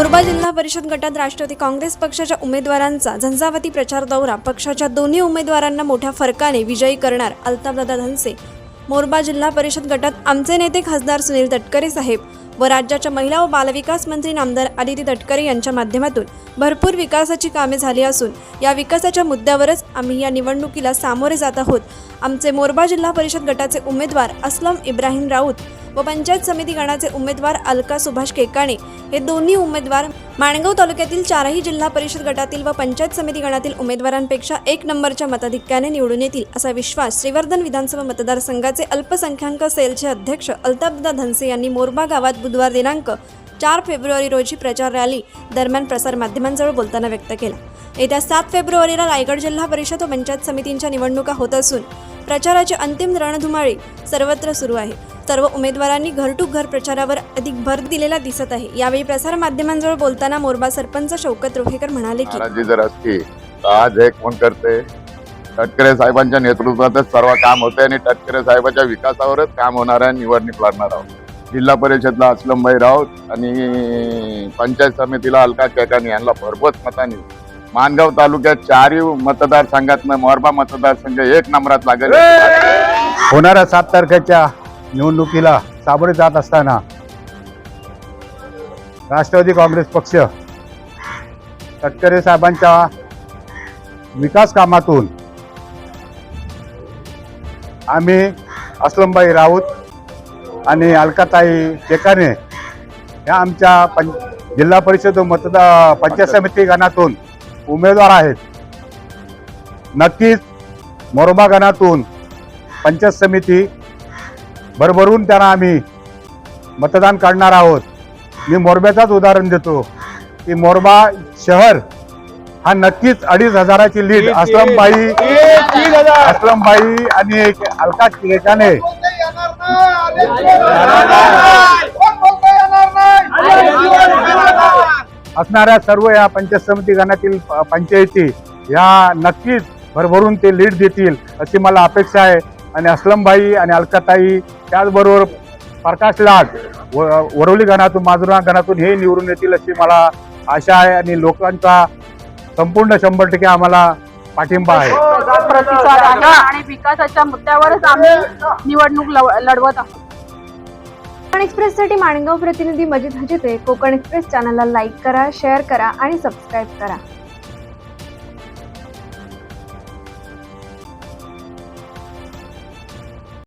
मोरबा जिल्हा परिषद गटात राष्ट्रवादी काँग्रेस पक्षाच्या उमेदवारांचा झंझावती प्रचार दौरा. पक्षाच्या दोन्ही उमेदवारांना मोठ्या फरकाने विजयी करणार अल्ताफदादा धनसे. मोरबा जिल्हा परिषद गटात आमचे नेते खासदार सुनील तटकरे साहेब व राज्याच्या महिला व बालविकास मंत्री नामदार आदिती तटकरे यांच्या माध्यमातून भरपूर विकासाची कामे झाली असून या विकासाच्या मुद्द्यावरच आम्ही या निवडणुकीला सामोरे जात आहोत. आमचे मोरबा जिल्हा परिषद गटाचे उमेदवार असलम इब्राहिम राऊत व पंचायत समिती गणाचे उमेदवार अलका सुभाष केकाणे. हे दोन्ही उमेदवार माणगाव तालुक्यातील चारही जिल्हा परिषद गटातील व पंचायत समिती गणातील उमेदवारांपेक्षा एक नंबरच्या मताधिक्याने निवडून येतील असा विश्वास श्रीवर्धन विधानसभा मतदारसंघाचे अल्पसंख्याक सेलचे अध्यक्ष अल्ताबदा धनसे यांनी मोरबा गावात बुधवार दिनांक चार फेब्रुवारी रोजी प्रचार रॅली दरम्यान प्रसारमाध्यमांजवळ बोलताना व्यक्त केला. येत्या सात फेब्रुवारीला रायगड जिल्हा परिषद व पंचायत समितींच्या निवडणुका होत असून प्रचाराची अंतिम रणधुमाळी सर्वत्र सुरू आहे. सर्व उमेदवारांनी घर टू घर प्रचारावर अधिक भर दिलेला दिसत आहे. यावेळी प्रसार माध्यमांजवळ बोलताना मोरबा सरपंच शौकत रोहेकर म्हणाले की जर असती आज एक फोन करते? तटकरे साहेबांच्या नेतृत्वातच सर्व काम होते आणि तटकरे साहेबांच्या विकासावरच काम होणार आहे निवडणूक लढणार आहोत. जिल्हा परिषदला असलमभाई राऊत आणि पंचायत समितीला अलका केकानी यांना भरभत मतांनी मानगाव तालुक्यात चारही मतदारसंघातनं मोरबा मतदारसंघ एक नंबरात लागेल होणाऱ्या सात तारखेच्या निवडणुकीला सामोरे जात असताना राष्ट्रवादी काँग्रेस पक्ष तटकरे साहेबांच्या विकास कामातून आम्ही असलमबाई राऊत आणि अलकाताई टेकाने या आमच्या पं जिल्हा परिषद मतदार मतदा पंचायत समिती गणातून उमेदवार आहेत नक्कीच मोरबा गणातून पंचायत समिती भरभरून त्यांना आम्ही मतदान करणार आहोत मी मोरब्याचाच उदाहरण देतो की मोरबा शहर हा नक्कीच अडीच हजाराची लीड असलमबाई असलमबाई आणि अलका केकाने असणाऱ्या सर्व या पंचायत समिती गणातील पंचायती ह्या नक्कीच भरभरून ते लीड देतील अशी मला अपेक्षा आहे. आणि असलमबाई आणि अलकाताई त्याचबरोबर प्रकाश लाड व वरवली गणातून माजुरा गणातून हे निवडून येतील अशी मला आशा आहे. आणि लोकांचा संपूर्ण शंभर टक्के आम्हाला पाठिंबा आहे. प्रतिसाद आहे. आणि विकासाच्या मुद्द्यावरच आम्ही निवडणूक लढवत आहोत. कोकण एक्सप्रेससाठी माणगाव प्रतिनिधी मजिद हजिते. कोकण एक्सप्रेस चॅनलला लाईक करा शेअर करा आणि सबस्क्राईब करा.